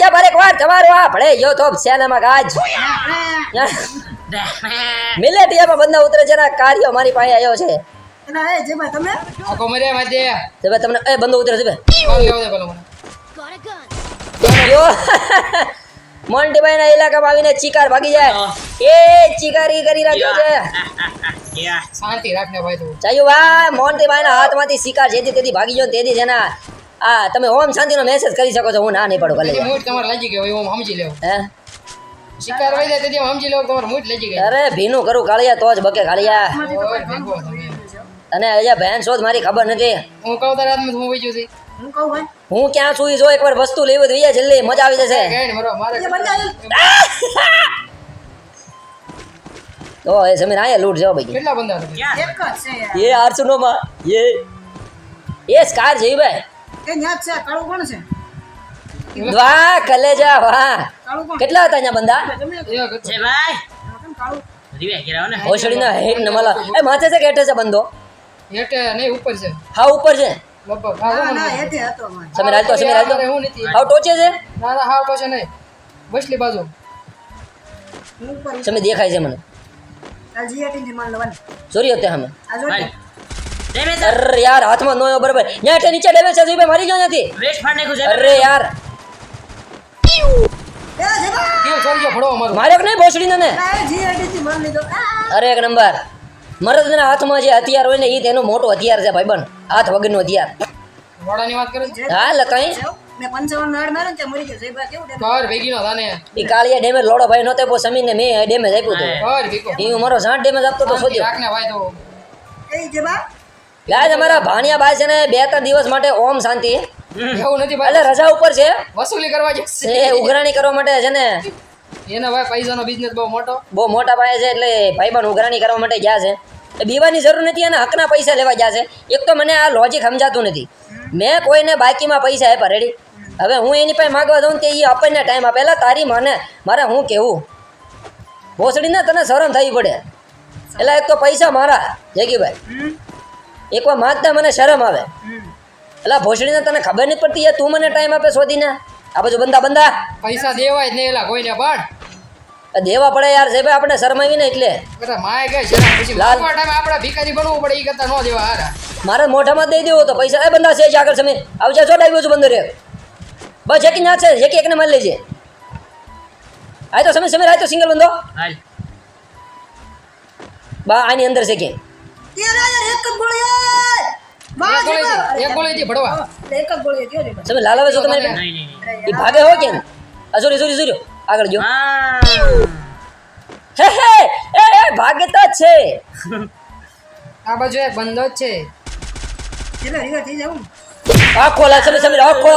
ચા બારેક વાર તમારો આ ભળે યો તો સેનામાં ગાજ? મિલેટિયામાં બંદા ઉતરે છે કાર્ય કાર્યો મારી પાસે આવ્યો છે. તમને એ બંદો ઉતરે છે મોન્ટીભાઈ ના ઇલાકામાં આવીને ચિકાર ભાગી જાય. એ ચિકારી કરી રાખ્યો છે. શાંતિ રાખને ભાઈ તું. ચાલ્યું ભાઈ મોન્ટીભાઈ ના હાથમાંથી શિકાર જેથી તેથી ભાગી ગયો ને તેથી છે હા તમે ઓમ શાંતિનો મેસેજ કરી શકો છો હું ના નહીં પડું ભલે મૂડ તમારે લાગી ગયો ઓમ સમજી લેવું હે? શિકાર હોય તે સમજી લેવું તમારે મૂડ લાગી ગયો. અરે ભીનું કરું કાળિયા તો જ બકે કાળિયા. અને અજા બહેન શોધ મારી ખબર નથી. હું કહું તારા હાથમાં હું બીજું છું. હું ક્યાં છું જો એકવાર વસ્તુ લેવી તો વિયા જલ્દી મજા આવી જશે. તો એ સમીર આયા લૂટ જાવ ભાઈ કેટલા બંદા એક જ છે એ આરસુનો માં એ એ સ્કાર જઈ ભાઈ. એ ન્યા જ છે કાળું કોણ છે? વાહ કલેજા વાહ. કાળું કોણ? કેટલા હતા અહીંયા બંદા? તમે છે ભાઈ. કાળું? રિવે કરાવો ને. ભોસડીના હેડ ને એ માથે છે કે હેઠે છે બંદો? હેઠે નહીં ઉપર છે. હા ઉપર છે. સમીર હાલતો સમીર હાલતો હાવ ટોચે ના ના નહીં. બસલી બાજુ. સમીર દેખાય છે મને. ચોરી હતી અમે અરે યાર હાથમાં નોયો બરાબર. ન્યા હેઠે નીચે ડેમેજ છે ભાઈ મારી ગયો નથી વેસ્ટ ફાડ નાખ્યું અરે યાર. મારે નહીં ને. અરે એક નંબર. મરદના હાથમાં જે હથિયાર હોય ને એ તેનો મોટો હથિયાર છે ભાઈબંધ. હાથ વગરનું હથિયાર. વાડાની વાત કરે હા લકાઈ ને નો કાળિયા ડેમેજ લોડો ભાઈ નહોતો આપ્યો સમીરને મેં ડેમેજ આપ્યું હતું એ હું મારો સાત ડેમેજ આપતો તો શાંતિ ભાઈ યાર અમારા ભાણિયા ભાઈ છે ને બે ત્રણ દિવસ માટે ઓમ શાંતિ. એવું નથી એટલે રજા ઉપર છે. વસૂલી કરવા એ જશે ઉઘરાણી કરવા માટે છે ને. એનો ભાઈ પૈસાનો બિઝનેસ બહુ મોટો. બહુ મોટા પાયે છે એટલે ભાઈબંધ ઉઘરાણી કરવા માટે ગયા છે. એ બીવાની જરૂર નથી અને હકના પૈસા લેવા ગયા છે. એક તો મને આ લોજિક સમજાતું નથી. મેં કોઈને બાકીમાં પૈસા આપ્યા રેડી હવે હું એની પાસે માગવા જાઉં કે એ આપણને ટાઈમ આપેલા તારી મને મારે હું કેવું? ભોસડીને તને શરમ થવી પડે. એટલે એક તો પૈસા મારા. જગીભાઈ એકવાર માગતા મને શરમ આવે. એટલે ભોસડીને તને ખબર નથી પડતી યાર તું મને ટાઈમ આપે શોધીને? આ બાજુ બંદા બંદા. પૈસા દેવાય જ નહીં એલા કોઈને પણ. દેવા પડે યાર સાહેબ આપણે શરમાવીને એટલે. અરે માય ગઈ છે પછી લાલ. ટાઈમ આપણે ભિખારી બનવું પડે એ કરતા ન દેવા હારા. મારે મોઢામાં દઈ દેવો તો પૈસા. એ બંદા છે જ આગળ સમીર આવજે છો ડાવ્યો છું બંદર. એક બસ જેકી ના છે જેકી એકને મારી લેજે. આય તો સમીર સમીર આય તો સિંગલ બંદો. બા આની અંદર છે કે. એક જ ગોળી એક ગોળી જબા ભડવા. એક ગોળી હતી હો જબા સમીર લાલ આવે છો તમારી પાસે? નહીં નહીં નહીં એ ભાગે હો કેમ? આ સોરી સોરી સોરી આગળ જો. હે. હે એ એ ભાગે તો છે. આ બાજુ એક બંધો જ છે. જબા રીવા થઈ જાઉં આખો લા સમીર સમીર આખો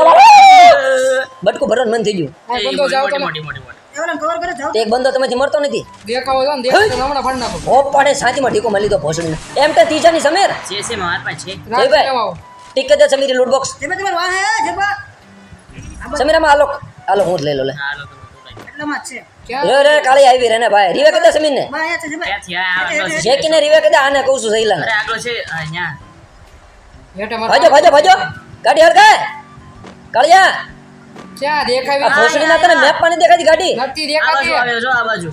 બટકું ભરવાનું મન થઈ ગયું. બંધો જાવ તો મોટી મોટી. મોટી મોટી એવને કવર કરે જાવ તે એક બંદો તમારી મળતો નથી. દેખાવો છે દેખાવો હમણાં ફાડી નાખો. ઓ પણ સાચીમાં ઠીકો મળી ભોસડીને. એમ તો ત્રીજાની સમીર. છે છે માર પાસે છે. રાત ભાઈ. કેમ દે સમીરી લૂટ બોક્સ જબા જબા વાહ હે જબા સમીરામાં આલોક આલો હું જ લઈ લો લે. તો છે. રે રે કાળી આવી રે ને ભાઈ. રીવે કદા સમીર ને છે જબા શેકીને રીવે કદા આને કહું છું સહીલા અરે આગળ છે અહીંયા ભાજો ભાજો ભાજો ગાડી હરકે કાળિયા. ક્યાં આ દેખાવી ભોસડી ના તને મેપ નહીં દેખાતી ગાડી? નથી આ બાજુ દેખાતી. આવ્યો જો આ બાજુ.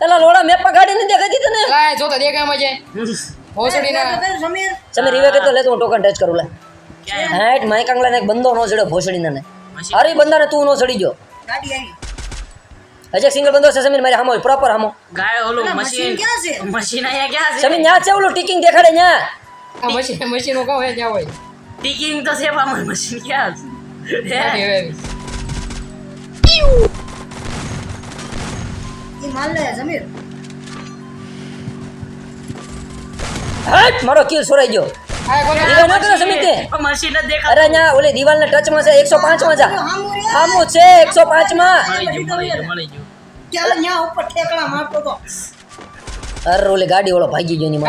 પેલા લોડા મેપમાં ગાડી નહીં દેખાતી તને? લાય જો તો દેખાય મજે ભોસડી ના સમીર સમીર રીવે કે તો લે તો ટોકન ટચ કરું લે. ક્યાં? હાઈટ માઈ કાંગલા ને એક બંદો નો ચડ્યો ભોસડી ને અરે બંદા ને તું નો ચડી ગયો. ગાડી આવી. હજી સિંગલ બંદો છે સમીર મારે હામો પ્રોપર હામો. ગાય ઓલો મશીન મશીન ક્યાં છે? મશીન અહીંયા ક્યાં છે? સમીર ન્યા છે ઓલું ટીકિંગ દેખાડે ન્યા. આ મશીન મશીનો કહો હે ત્યાં હોય? ટીકિંગ તો છે પણ મશીન ક્યાં છે? હટ મારો કિલ સોરાઈ ગયો આ કોને રીવે ન કરો સમીર તે પણ મશીન જ દેખાતું. અરે ન્યા ઓલી દિવાલના ટચમાં છે એકસો પાંચમાં જા. હામું છે એકસો મારતો તો? અરે ઓલી ગાડી ઓલો ભાગી ગયો ની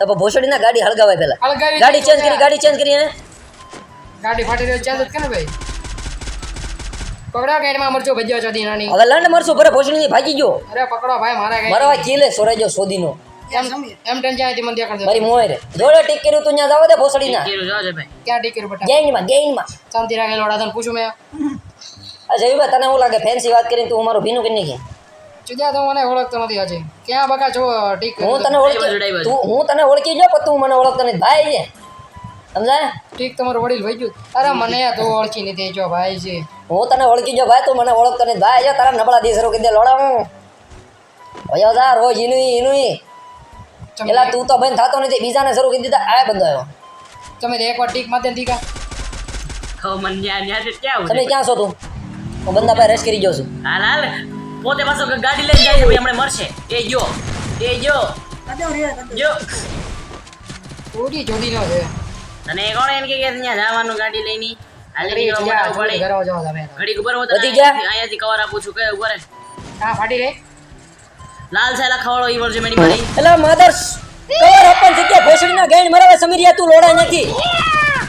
પણ ભોસડી ના ગાડી હળગાવાય પેલા. ગાડી ચેન્જ કરી ગાડી ચેન્જ કરી ગાડી ફાટી રહ્યો જ કે ને ભાઈ? પકડો ગાડીમાં મરચો ભજ્યો છો દીનાની હવે લંડ મરશું ભરે ભોસડી ભાગી ગયો. અરે પકડો ભાઈ મારા મારો આ ગાડી કિલે ગયો સોદીનો. એમ એમ ટેન જ્યાં મને દેખાડજો મારી મોય રે. જોડે ટીક કર્યું તું ત્યાં જાવ દે ભોસડી ના કર્યું જો ભાઈ. ક્યાં ટીકર બટા? ગેઈનમાં ગેઈનમાં શાંતિ રાખે લોડા તને પૂછું મેં. આ જયભાઈ તને હું લાગે ફેન્સી વાત કરીને તું અમારું ભીનું કરી નાખી? ચુજા તો મને ઓળખતો નથી હજી. ક્યાં બકા છો ટીક હું તને ઓળખી તું હું તને ઓળખી જો પણ તું મને ઓળખતો નથી. ભાઈ છે સમજાય ઠીક તમારો વડીલ વહી ગયું. અરે મને તું ઓળખી નથી જો ભાઈ છે. હું તને ઓળખી જો ભાઈ તું મને ઓળખતો નથી. ભાઈ જો તારા નબળા દીસરો કીધે લોડા હું. ભયો જા રોજ ઇનું ઇનું એલા તું તો બંધ થતો નથી. બીજાને શરૂ કરી દીધા આ બંધ આવ્યો. તમે એકવાર ટીક માતે દીકા. ખો મન ન્યા ન્યા છે ક્યાં તમે ક્યાં છો તું? હું બંદા ભાઈ રેસ કરી જાઉં છું. હાલ હાલ. પોતે પાછો ગાડી લઈને જાય ભાઈ હમણાં મરશે. એ જો એ જો કદો રે કદો જો પૂરી જોડી નો છે. તને કોણ એમ કે કે ત્યાં જવાનું ગાડી લઈને? હાલે જોડી પડે ઘરવા જાઓ તમે ઘડી ઉપર હોત વધી ગયા? અહીંયાથી કવર આપું છું કે ઉપર હા ફાટી રે લાલ સાયલા ખવડો ઈ વર્ષે મેડી મારી. એલા મધર્સ કવર આપવાની ભોસડી ના ગેણ મરાવે સમીરિયા તું લોડા નથી.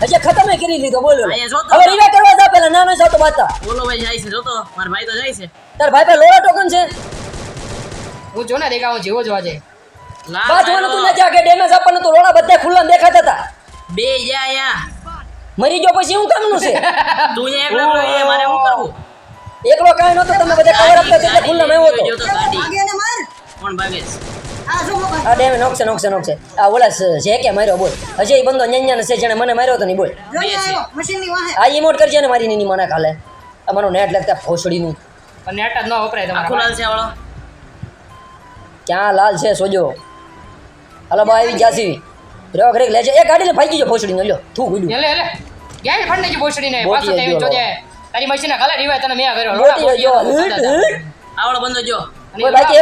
હજી ખતમ કરી લીધો બોલો અહીંયા જો હવે રીવા કરવા જા પેલા ના ના જાવ તો બાતા. બોલો ભાઈ જાય છે જોતો. માર ભાઈ તો જાય છે. તાર ભાઈ પે લોડા ટોકન છે? હું જો ને દેખા જેવો જીવો જોવા છે લાલ બાજવાનું તું ના નથી આગે ડેમેજ આપવાનું તો લોડા બધા ખુલ્લા દેખાતા હતા. બે જા અહીંયા મરી ગયો પછી હું કામનું છે? તું અહીંયા એકલો રહો, એ મારે શું કરવું? એકલો કાઈ નતો તમે બધા કવર આપતા એટલે ખુલ્લા માં આવ્યો જો હતો કોણ ભાગે છે? આ જો ડેમે નોકશે નોકશે નોકશે. આ ઓલા જે કે માર્યો બોલ. હજી એ બંદો ન્યાન્યાને છે જેણે મને માર્યો તો નહીં બોલ. જો આ ઇમોટ કરજે ને મારી નીની મને કાલે અમારું નેટ લાગતા નેટ જ ન વપરાય આખું લાલ છે વાળો ક્યાં લાલ છે સોજો? હલો બા આવી જાસી રેવા ઘરે લેજે. એ ગાડી લે ભાઈ ગયો ભોસડીનો. લ્યો તું ગુડ્યું લે લે ગયા ફંડ નાખી ફોસડીને પાછો તેવી જોજે તારી મશીન કલર રીવાય તને મેં કર્યો મોટી જો. આવડો બંદો જો? એક તો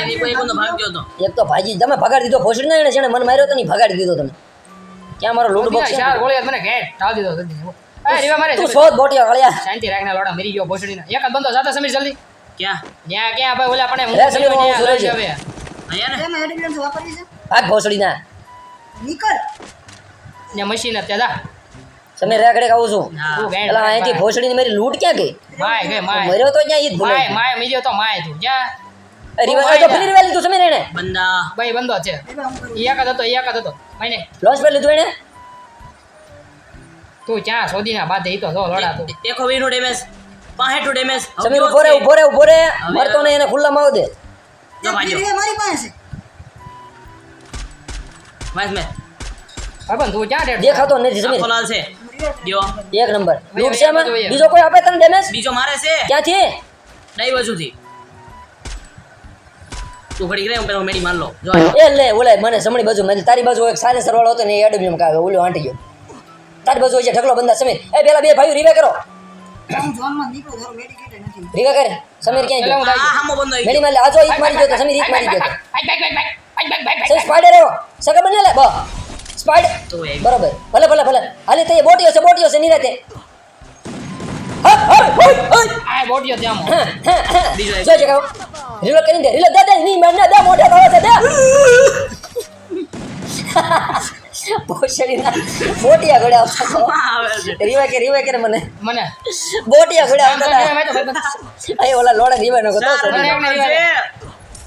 એની કોઈ બંદો ભાગ્યો તો. એક તો ભાજી તમે ભગાડી દીધો ભોસડી ના જેને મન માર્યો તો નહીં ભગાડી દીધો તમે. ક્યાં મારો લૂડ બોક્સ ચાર ગોળી મને ઘેટ ટાળ દીધો જલ્દી રીવા મારે તું શોધ બોટિયા વાળ્યા. શાંતિ રાખને લોડા મરી ગયો બોસડી એક જ બંધો જાતા સમીર જલ્દી. ક્યાં? ન્યા ક્યાં? ભાઈ ઓલા આપણે હું સુરેશ. હવે અહીંયા ને? ભાગ ભોસડી ના નીકળ. ને મશીન હતા દા. તમે રેકડે આવું છું. પેલા અહીંથી ભોસડી ની મારી લૂંટ ક્યાં ગઈ? માય ગઈ માય. મર્યો તો ક્યાં ઈ માય માય મીજો તો માય તું. જ્યાં રીવા તો ફરી રીવા લીધું સમીર એને. બંદા. ભાઈ બંધો છે. પર લીધું તું ક્યાં શોધીના બાદ ઈ તો જો લોડા તું. દેખો વીનો ડેમેજ પાહેટો ડેમેજ સમીર ઊભો રે ઊભો રે ઊભો રે મરતો ને એને ખુલ્લામાં આવ દે. મારી પાસે. વાઈસ મે. બંધ તું ક્યાં ડેડ? દેખાતો નથી સમીર આખો છે જો એક નંબર. લૂંટ છે જોઈએ. બીજો કોઈ આપે તને ડેમેજ બીજો મારે છે. ક્યાંથી? ડાઈ બાજુથી. તું ઘડી હું પેલા મેડી માર લો. જો એ લે ઓલે મને સમણી બાજુ મને તારી બાજુ એક સાયલેન્સર વાળો હતો ને એ એડબ્લ્યુએમ કાવે ઓલો આંટી ગયો. તારી બાજુ છે ઢગલો બંદા સમીર એ પેલા બે ભાઈઓ રીવે કરો. હું ઝોનમાં નીકળું તારું મેડિકેટ નથી. રીવે કરે. સમીર ક્યાં ગયો? મેડી મારી આજો ઈટ મારી ગયો તો સમીર ઈટ મારી ગયો તો. સ્પાઈડર રહ્યો સગા બને લે? બસ. સ્પાઈડર ભલે ભલે ભલે. હાલે તે બોટીઓ છે બોટીઓ છે નિરાતે. રીલો કરીને દે રીલો દે દે ની માર ના દે મોઢે ભાવે છે દે. બોટિયા ઘોડે આવતા રીવા કે રીવા કે મને. મને? બોટિયા ઘોડે આવતા. અહીં ઓલા લોડા રીવા નો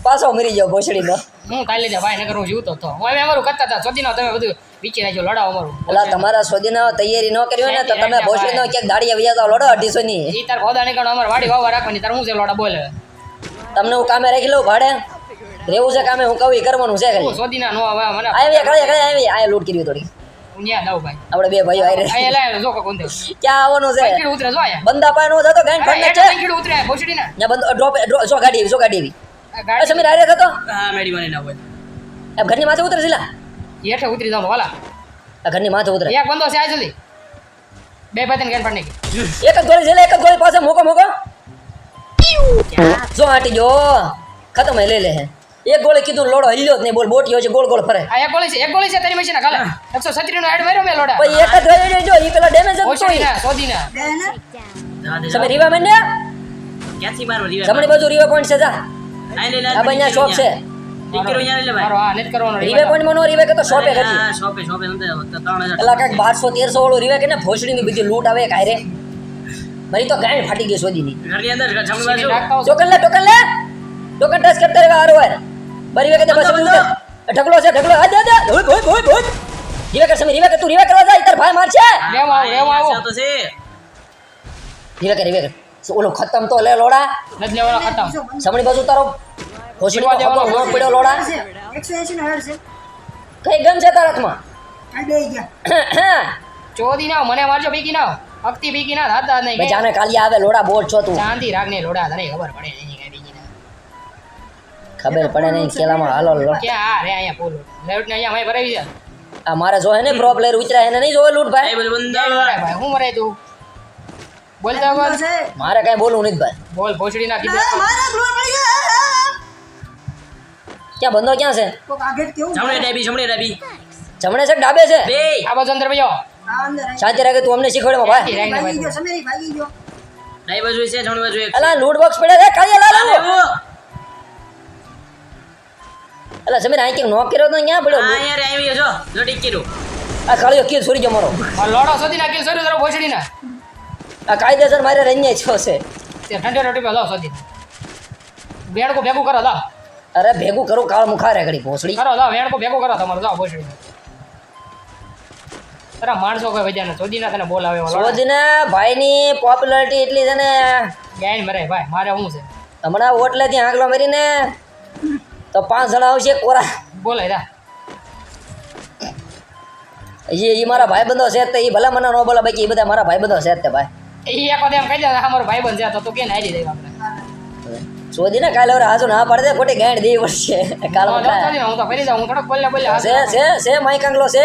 પાછો મરી જાવ ભોસડી નો હું કાલે લીધા ભાઈ નગર હું જીવતો હતો. હું એમ અમારું કરતા હતા. શોધીનો તમે બધું વિચી નાખ્યો લડાવો અમારું. એટલે તમારા સોદીના તૈયારી ન કરી હોય ને તો તમે ભોસડી નો ક્યાંક દાડિયા વ્યા જાવ લોડો અઢીસો ની. એ તાર ખોદા નીકળો અમારે વાડી વાવા રાખવાની તાર હું છે લોડા બોલે? તમને હું કામે રાખી લઉં ભાડે? રેવું છે કામે હું કહું ઈ કરવાનું છે ખાલી. શોધીના નો આવે મને આવી કળે કળે આવી આ લૂટ કરી થોડી. આપણે બે ભાઈઓ આઈ જો કોણ દે ક્યાં આવવાનું છે? ઉતરે જો બંદા પાસે નો જતો ગાંઠ અરે, છે? ઉતરે ભોસડી ના બંદો ડ્રોપ જો ગાડી આવી જો ગાડી આવી ગાડી સમીર આરે થતો હા મેડી મને ના હોય. એમ ઘરની માથે ઉતરે છે હેઠે ઉતરી જાઉં વાલા. આ ઘરની માથે ઉતરે. એક બંદો છે આ જલ્દી બે પતન ગેર પડને એક જ ગોળી છે એક જ ગોળી પાસે મોકો મોકો. જો આટી જો ખતમ હે લઈ લે હે. એક ગોળી કીધું લોડો હલ્યો જ નહીં બોલ બોટીઓ છે ગોળ ગોળ ફરે. આ એક ગોળી છે એક ગોળી છે તારી મશીન કાલે એકસો છત્રીસ નો એડ માર્યો મે લોડા. ભાઈ એક જ ગોળી જો ઈ પેલા ડેમેજ જ ભોસડી તો ના સોધી ના જવા તમે રીવા મને ક્યાંથી મારો રીવા? જમણી બાજુ રીવા પોઈન્ટ છે જા. આ બંને શોપ છે. દીકરો અહીંયા લે ભાઈ. મારો આ નેટ કરવાનો રીવે પોઈન્ટ મનો નો રીવે કે તો શોપે કરી. હા, શોપે, શોપે. ત્રણ હજાર. પેલા કાંઈક બારસો તેરસો વાળું રીવે કે ને ભોસડીની બધી લૂંટ આવે કાયરે મારી તો ગાંઠ ફાટી ગઈ સોદીની. ઘરની અંદર જમણી બાજુ. ટોકન લે ટોકન લે. ટોકન ટચ કરતા રહેવા હારું વાર બરી વેકે બસ બંધો. ઢગલો છે ઢગલો. આ દે દે. હોય હોય હોય હોય રીવે કર સમી રીવે કે તું રીવે કરવા જાય તાર ભાઈ મારશે. લેવા આવો લેવા આવો. તો છે. રીવે કર રીવે કર. ઓલો ખતમ તો લે લોડા. નથી લેવાનો ખતમ. સમણી બાજુ તારો શીખવા દેવાનો ખબર પડ્યો લોડા. છે એકસો એસી નો હેડ છે કઈ ગમ છે તારા હાથમાં? આ બે ગયા. ચોદી ના મને મારજો બીકી ના. અક્તિ બીકી ના થતા નહીં ભાઈ જાને કાલિયા આવે લોડા બોલ છો તું. શાંતિ રાખ ને લોડા તને ખબર પડે નહીં કઈ બીજી ખબર પડે નહીં કેલામાં હાલો લો કે આ રે અહીંયા પોલો લેવટ ને અહીંયા મેં ભરાવી છે આ મારે જો હે ને પ્રો પ્લેયર ઉતર્યા એને નહીં જોવે લૂટ ભાઈ? ભાઈ હું મરાય તું બોલતા બોલ. મારે કઈ બોલવું નથી ભાઈ. બોલ ભોસડી ના ના, કીધું મારે ગ્લોર પડી ગયા. ક્યાં બંદો ક્યાં છે? તો આગળ કેવું? જમણે ડાબી જમણે ડાબી જમણે છે ડાબે છે? બે. આ બાજુ અંદર ભાઈઓ. શાંતિ રાખે તું અમને શીખવાડે ભાઈ ભાગી ગયો સમીરી ભાગી ગયો. ડાબી બાજુ છે જમણી બાજુ એક. અલા લૂટ બોક્સ પડ્યા છે કાલિયા આ લાલ અલા સમીર આઈ કે નો કર્યો તો ક્યાં પડ્યો? આ યાર આવી જો જો ટીક કર્યું આ કાળિયો કિલ છોડી ગયો મારો. લોડો સોધી નાખ્યો સોરી જરા ભોસડી ના આ કાયદેસર મારે રહીને છો છે તે ઠંડે રોટી પર લો શોધી વેણકો ભેગું કરો લાવ અરે ભેગું કરું કાળ મુખારે ઘડી ભોસડી. કરો લાવ વેણકો ભેગું કરો તમારો જાઓ ભોસડી. અરે માણસો કોઈ વજાને શોધી ના તને બોલાવે. સોદીને ભાઈની પોપ્યુલારિટી એટલી છે ને. ગાયન મરે ભાઈ મારે શું છે? હમણાં ઓટલે થી આંગળો મારીને તો પાંચ જણા આવશે કોરા. બોલાય રા એ મારા ભાઈબંધો છે જ તે એ ભલે મને ન બોલા બાકી એ બધા મારા ભાઈબંધો છે તે ભાઈ. એ એક વખત એમ કહી દે આ મારો ભાઈ બંધ તો કે દે આપણે? સોદી ને કાલે હવે ના પાડે ખોટી ગાંઠ દેવી પડશે કાલ હું તો નથી ને, હું તો ફરી જાઉં હું થોડોક બોલે બોલે છે છે છે માઈક આંગલો છે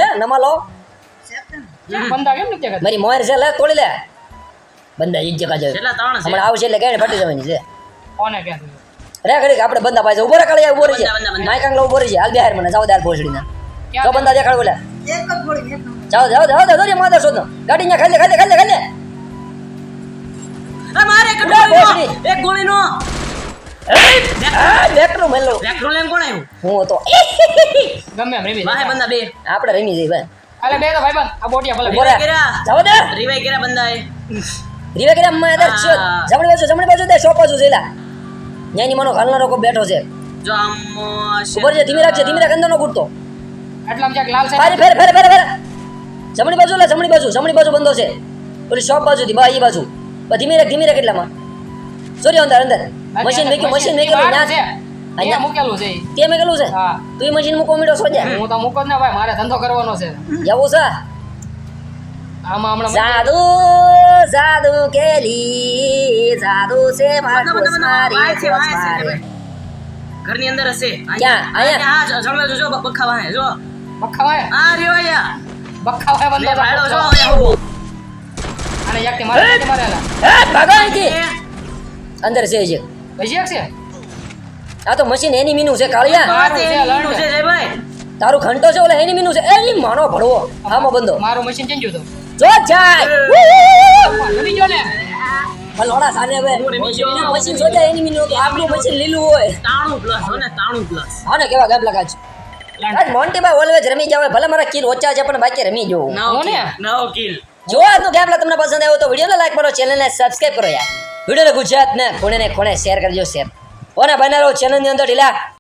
બંદા કેમ નથી મારી મોર છે લે તોડી લે. બંદા એક જગા જાય છે. હમણાં આવશે એટલે ગાંઠ ફાટી જવાની છે. કોને કે તું? રે ઘડીક આપણે બંદા પાસે ઊભો રે કાલે ઊભો રહી છે બંદા, બંદા, બંદા. માઈક આંગલો ઊભો રહી છે હાલ બિહાર મને જાવ દાર ભોસડીને જો બંદા દેખાડ બોલે. જાવ જાવ જાઓ જાઓ જાઓ જાઓ માધર શોધો ગાડી ખાલી ખાલી ખાલી ખાલી આ મારે એક ગોળીનો એક ગોળીનો. આ મેલો. વેક્ટર લેમ કોણ આવ્યું હું હતો. ગમે એમ રેમી વાહે બંદા બે. આપણે રમી જઈ ભાઈ. અલે બે તો ભાઈ બંધ. આ બોટિયા ભલે ઊભો કર્યા. જાવ દે રિવાઈ કર્યા. બંદાએ. રીવે કે માં દર છે જમણી બાજુ જમણી બાજુ દે શોપ બાજુ જેલા ન્યાની માનો હાલનારો કો બેઠો છે. જો આમ છે. ઉપર છે ધીમી રાખજે ધીમી રાખ અંદરનો લાલ છે? ફેર ફેર ફેર ફેર જમણી બાજુ લે જમણી બાજુ જમણી બાજુ બંધો છે. ઓલી શોપ બાજુથી બા એ બાજુ. ધીમી રાખ ધીમી રાખ એટલામાં સોરી અંદર અંદર. મશીન મેક્યું મશીન મેકેલું ના છે. અહીંયા. મૂકેલું છે. તે મેકેલું છે? હા. તું મશીન મૂકો મીડો સોજે હું તો મૂકો જ ના ભાઈ મારે ધંધો કરવાનો છે. એવું છે? આમાં હમણાં જાદુ સાધુ કેલી સાધુ છે. મારી છે, મારી ઘરની અંદર હશે. ક્યાં? અહીંયા? હા જમણે જો, જો બખા વાહે જો. હોય આ લે બંધો ભાડો જો તો. અહીંયા ઊભો. મારે મારે. એ, ભાગો અહીંથી. અંદર છે જે. હજી છે? આ તો મશીન એની મીનું છે કાળિયા. મારું છે. છે જયભાઈ તારું ઘંટો છે ઓલે એની મીનું છે. એની માનો ભડવો આમાં બંધો. મારું મશીન ચેન્જ તો? જો જાય. રમી જો ને. લોડા સાને હવે. હું. મશીન સોજા એની મીનું તો આપણું મશીન લીલું હોય. તાણું પ્લસ હો ને તાણું પ્લસ આને કેવા ગામ લગાજ મોન્ટી ભાઈ ઓલવેજ રમી જાવ ભલે મારા કિલ ઓછા છે પણ બાકી રમી જવું નવ કિલ જો આજનો ગેમલા તમને પસંદ આવ્યો તો વિડીયોને લાઈક કરો ચેનલને સબસ્ક્રાઈબ કરો યાર. વિડીયોને ગુજરાત ને ખૂણે ને ખૂણે શેર કરજો શેર ઓને બનારો ચેનલની અંદર ઢીલા.